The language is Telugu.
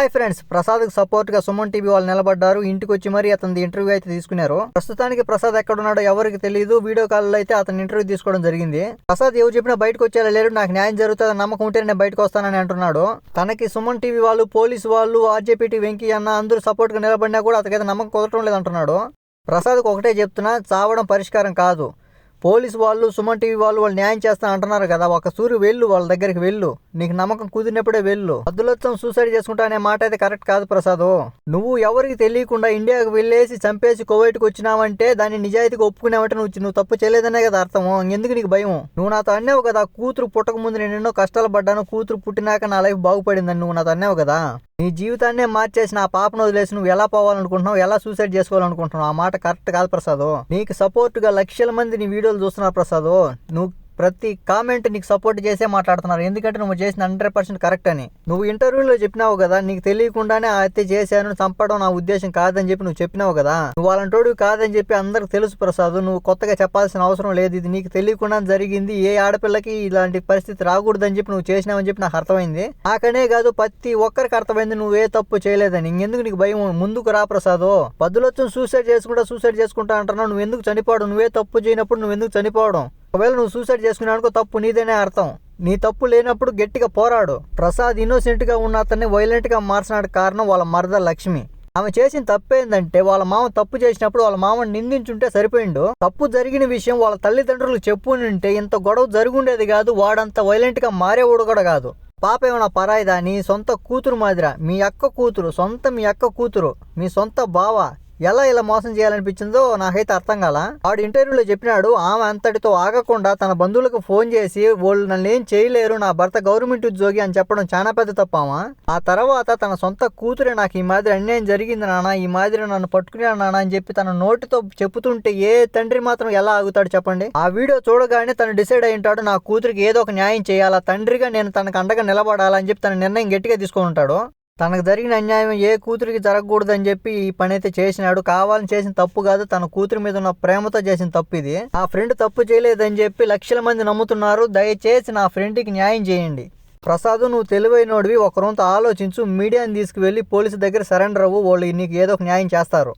హాయ్ ఫ్రెండ్స్ ప్రసాద్కు సపోర్ట్గా సుమన్ టీవీ వాళ్ళు నిలబడ్డారు. ఇంటికి వచ్చి మరి అతని ఇంటర్వ్యూ అయితే తీసుకున్నారు. ప్రస్తుతానికి ప్రసాద్ ఎక్కడున్నాడో ఎవరికి తెలియదు వీడియో కాల్లో అయితే అతని ఇంటర్వ్యూ తీసుకోవడం జరిగింది. ప్రసాద్ ఎవరు చెప్పినా బయటకు వచ్చేలా లేరు. నాకు న్యాయం జరుగుతుంది నమ్మకం ఉంటే నేను బయటకు వస్తానని అంటున్నాడు. తనకి సుమన్ టీవీ వాళ్ళు పోలీసు వాళ్ళు ఆర్జేపీటీ వెంకీ అన్న అందరూ సపోర్ట్గా నిలబడినా కూడా అతకైతే నమ్మకం కుదరటం లేదంటున్నాడు ప్రసాద్కు ఒకటే చెప్తున్నా చావడం పరిష్కారం కాదు. పోలీసు వాళ్ళు సుమన్ టీవీ వాళ్ళు వాళ్ళు న్యాయం చేస్తా అంటున్నారు కదా. ఒక సూర్యు వెళ్ళు వాళ్ళ దగ్గరికి వెళ్ళు. నీకు నమ్మకం కుదిరినప్పుడే వెళ్ళు. అద్దులత్వం సూసైడ్ చేసుకుంటా అనే మాట అయితే కరెక్ట్ కాదు ప్రసాద్. నువ్వు ఎవరికి తెలియకుండా ఇండియాకి వెళ్ళేసి చంపేసి కోవైట్కి వచ్చినావంటే దాన్ని నిజాయితీగా ఒప్పుకునేవంటే నువ్వు నువ్వు తప్పు చేయలేదనే కదా అర్థం. ఎందుకు నీకు భయం? నువ్వు నాతో అన్నావు కదా కూతురు పుట్టక ముందు నేను ఎన్నో కష్టాలు పడ్డాను కూతురు పుట్టినాక నా లైఫ్ బాగుపడిందని నువ్వు నాతో అన్నావు కదా. నీ జీవితాన్నే మార్చేసిన ఆ పాపను వదిలేసి నువ్వు ఎలా పోవాలనుకుంటున్నావు ఎలా సూసైడ్ చేసుకోవాలనుకుంటున్నావు ఆ మాట కరెక్ట్ కాదు ప్రసాద్. నీకు సపోర్ట్గా లక్షల మంది నీ వీడియోలు చూస్తున్నారు ప్రసాద్. నువ్వు ప్రతి కామెంట్ నీకు సపోర్ట్ చేసే మాట్లాడుతున్నారు. ఎందుకంటే నువ్వు చేసిన హండ్రెడ్ పర్సెంట్ కరెక్ట్ అని. నువ్వు ఇంటర్వ్యూలో చెప్పినావు కదా నీకు తెలియకుండానే ఆ హత్య చేశాను చంపడం నా ఉద్దేశం కాదని చెప్పి నువ్వు చెప్పినావు కదా. నువ్వు అలాంటోడు కాదని చెప్పి అందరికి తెలుసు ప్రసాద్ నువ్వు కొత్తగా చెప్పాల్సిన అవసరం లేదు. ఇది నీకు తెలియకుండా జరిగింది. ఏ ఆడపిల్లకి ఇలాంటి పరిస్థితి రాకూడదని చెప్పి నువ్వు చేసినావని చెప్పి నాకు అర్థమైంది. నాకనే కాదు ప్రతి ఒక్కరికి అర్థమైంది నువ్వు ఏ తప్పు చేయలేదని. ఇంకెందుకు నీకు భయం? ముందుకు రా ప్రసాద్. పద్దులొచ్చు సూసైడ్ చేసుకుంటా సూసైడ్ చేసుకుంటా అంటున్నావు. నువ్వు ఎందుకు చనిపోవడం? నువ్వే తప్పు చేయనప్పుడు నువ్వు ఎందుకు చనిపోవడం? ఒకవేళ నువ్వు సూసైడ్ చేసుకున్నానుకో తప్పు నీదేనే అర్థం. నీ తప్పు లేనప్పుడు గట్టిగా పోరాడు. ప్రసాద్ ఇన్నోసెంట్గా ఉన్న అతన్ని వైలెంట్గా మార్చినాడు కారణం వాళ్ళ మరద లక్ష్మి. ఆమె చేసిన తప్పేందంటే వాళ్ళ మామ తప్పు చేసినప్పుడు వాళ్ళ మామని నిందించుంటే సరిపోయిండు. తప్పు జరిగిన విషయం వాళ్ళ తల్లిదండ్రులు చెప్పుంటే ఇంత గొడవ జరుగుండేది కాదు వాడంత వైలెంట్గా మారేవాడు కూడా కాదు. పాప ఏమైనా పరాయిదా? నీ సొంత కూతురు మాదిరా. మీ అక్క కూతురు సొంత మీ అక్క కూతురు మీ సొంత బావ ఎలా ఇలా మోసం చేయాలనిపించిందో నాకైతే అర్థం కాల. వాడు ఇంటర్వ్యూలో చెప్పినాడు ఆమె అంతటితో ఆగకుండా తన బంధువులకు ఫోన్ చేసి వాళ్ళు నన్ను ఏం చేయలేరు నా భర్త గవర్నమెంట్ ఉద్యోగి అని చెప్పడం చాలా పెద్ద తప్పామా? ఆ తర్వాత తన సొంత కూతురే నాకు ఈ మాదిరి అన్యాయం జరిగింది నాన్న ఈ మాదిరి నన్ను పట్టుకునే నాన్న అని చెప్పి తన నోటితో చెప్పుతుంటే ఏ తండ్రి మాత్రం ఎలా ఆగుతాడు చెప్పండి? ఆ వీడియో చూడగానే తను డిసైడ్ అయి ఉంటాడు నా కూతురికి ఏదో ఒక న్యాయం చేయాలా తండ్రిగా నేను తనకు అండగా నిలబడాలని చెప్పి తన నిర్ణయం గట్టిగా తీసుకొని ఉంటాడు. తనకు జరిగిన అన్యాయం ఏ కూతురికి జరగకూడదని చెప్పి ఈ పని అయితే చేసినాడు. కావాలని చేసిన తప్పు కాదు తన కూతురి మీద ఉన్న ప్రేమతో చేసిన తప్పు ఇది. ఆ ఫ్రెండ్ తప్పు చేయలేదని చెప్పి లక్షల మంది నమ్ముతున్నారు. దయచేసి నా ఫ్రెండ్కి న్యాయం చేయండి. ప్రసాద్ నువ్వు తెలివైనోడివి. ఒక రొంత ఆలోచించు. మీడియాని తీసుకువెళ్ళి పోలీసు దగ్గర సరెండర్ అవ్వు. వాళ్ళు నీకు ఏదో ఒక న్యాయం చేస్తారు.